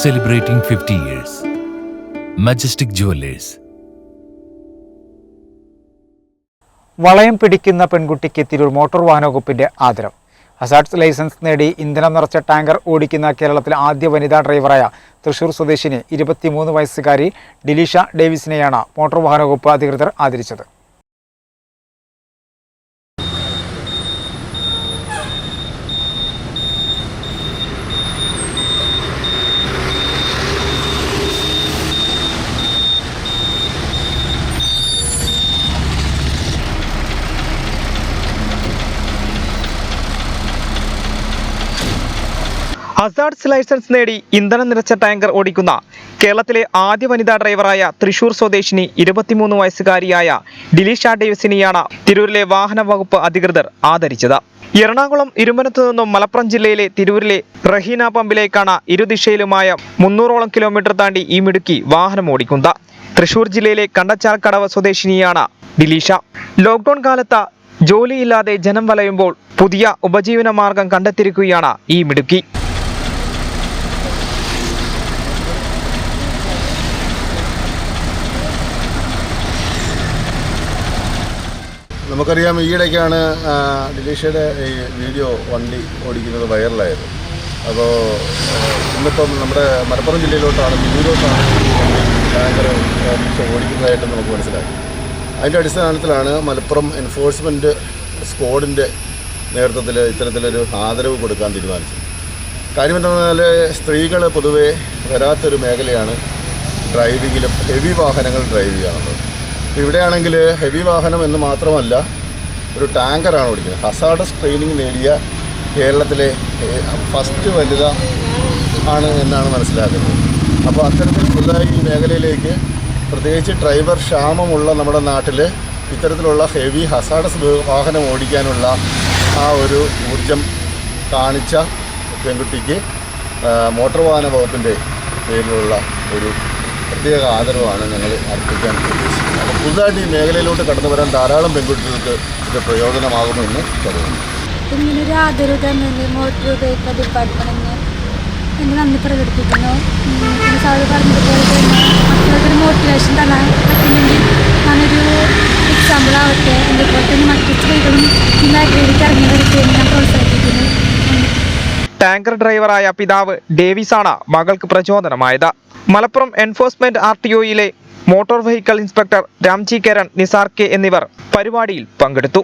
celebrating 50 years. Majestic Jewelers. വളയം പിടിക്കുന്ന പെൺകുട്ടിക്ക് തിരൂർ മോട്ടോർ വാഹന വകുപ്പിന്റെ ആദരം ഹസാർട്സ് ലൈസൻസ് നേടി ഇന്ധനം നിറച്ച ടാങ്കർ ഓടിക്കുന്ന കേരളത്തിലെ ആദ്യ വനിതാ ഡ്രൈവറായ തൃശൂർ സ്വദേശിനി ഇരുപത്തിമൂന്ന് വയസ്സുകാരി ഡിലീഷ ഡേവിസിനെയാണ് മോട്ടോർ വാഹന വകുപ്പ് അധികൃതർ ആദരിച്ചത് ഹസാർഡ്സ് ലൈസൻസ് നേടി ഇന്ധനം നിറച്ച ടാങ്കർ ഓടിക്കുന്ന കേരളത്തിലെ ആദ്യ വനിതാ ഡ്രൈവറായ തൃശൂർ സ്വദേശിനി ഇരുപത്തിമൂന്ന് വയസ്സുകാരിയായ ഡിലീഷ ഡേവിസിനെയാണ് തിരൂരിലെ വാഹന വകുപ്പ് അധികൃതർ ആദരിച്ചത്. എറണാകുളം ഇരുമനത്തു നിന്നും മലപ്പുറം ജില്ലയിലെ തിരൂരിലെ റഹീന പമ്പിലേക്കാണ് ഇരുദിശയിലുമായ മുന്നൂറോളം കിലോമീറ്റർ താണ്ടി ഈ മിടുക്കി വാഹനം ഓടിക്കുന്നത്. തൃശൂർ ജില്ലയിലെ കണ്ടച്ചാർക്കടവ് കടവ് സ്വദേശിനിയാണ് ഡിലീഷ. ലോക്ക്ഡൌൺ കാലത്ത് ജോലിയില്ലാതെ ജനം വലയുമ്പോൾ പുതിയ ഉപജീവന മാർഗം കണ്ടെത്തിയിരിക്കുകയാണ് ഈ മിടുക്കി. നമുക്കറിയാം ഈയിടയ്ക്കാണ് ഡിലീഷയുടെ ഈ വീഡിയോ വണ്ടി ഓടിക്കുന്നത് വൈറലായത്. അപ്പോൾ ഇന്നിപ്പം നമ്മുടെ മലപ്പുറം ജില്ലയിലോട്ടാണ് മിന്നൂരോട്ടാണ് ടാങ്കർ ഓടിക്കുന്നതായിട്ട് നമുക്ക് മനസ്സിലാക്കി അതിന്റെ അടിസ്ഥാനത്തിലാണ് മലപ്പുറം എൻഫോഴ്സ്മെന്റ് സ്ക്വാഡിന്റെ നേതൃത്വത്തിൽ ഇത്തരത്തിലൊരു ആദരവ് കൊടുക്കാൻ തീരുമാനിച്ചത്. കാര്യം എന്താണെന്ന് പറഞ്ഞാൽ സ്ത്രീകൾ പൊതുവേ വരാത്തൊരു മേഖലയാണ് ഡ്രൈവിങ്ങിലും ഹെവി വാഹനങ്ങൾ ഡ്രൈവ് ചെയ്യാറുള്ളത്. ഇവിടെയാണെങ്കിൽ ഹെവി വാഹനം എന്ന് മാത്രമല്ല ഒരു ടാങ്കറാണ് ഓടിക്കുന്നത്. ഹസാഡസ് ട്രെയിനിങ് നേടിയ കേരളത്തിലെ ഫസ്റ്റ് വനിത ആണ് എന്നാണ് മനസ്സിലാക്കുന്നത്. അപ്പോൾ അത്തരത്തിൽ പുതുതായി ഈ മേഖലയിലേക്ക് പ്രത്യേകിച്ച് ഡ്രൈവർ ക്ഷാമമുള്ള നമ്മുടെ നാട്ടിൽ ഇത്തരത്തിലുള്ള ഹെവി ഹസാഡസ് വാഹനം ഓടിക്കാനുള്ള ആ ഒരു ഊർജം കാണിച്ച പെൺകുട്ടിക്ക് മോട്ടോർ വാഹന വകുപ്പിന്റെ പേരിലുള്ള ഒരു പ്രത്യേക ആദരവാണ് ഞങ്ങൾ അർപ്പിക്കാൻ ഉദ്ദേശിക്കുന്നത്. പുതുതായിട്ട് ഈ മേഖലയിലോട്ട് കടന്നു വരാൻ ധാരാളം പെൺകുട്ടികൾക്ക് ഇത് പ്രയോജനമാകുമെന്ന് കരുതുന്നു. ഇങ്ങനൊരു ആദരവ് തന്നെ മോട്ടോർ വെഹിക്കിൾ ഡിപ്പാർട്ട്മെന്റിന് എന്നെ നന്ദി പ്രകടിപ്പിക്കുന്നു. സാറ് പറഞ്ഞതുപോലെ തന്നെ ടാങ്കർ ഡ്രൈവറായ പിതാവ് ഡേവിസാണ് മകൾക്ക് പ്രചോദനമായത്. Malappuram enforcement R T ഒയിലെ motor vehicle inspector Ramji Karan Nisar K എന്നിവർ പരിപാടിയിൽ പങ്കെടുത്തു.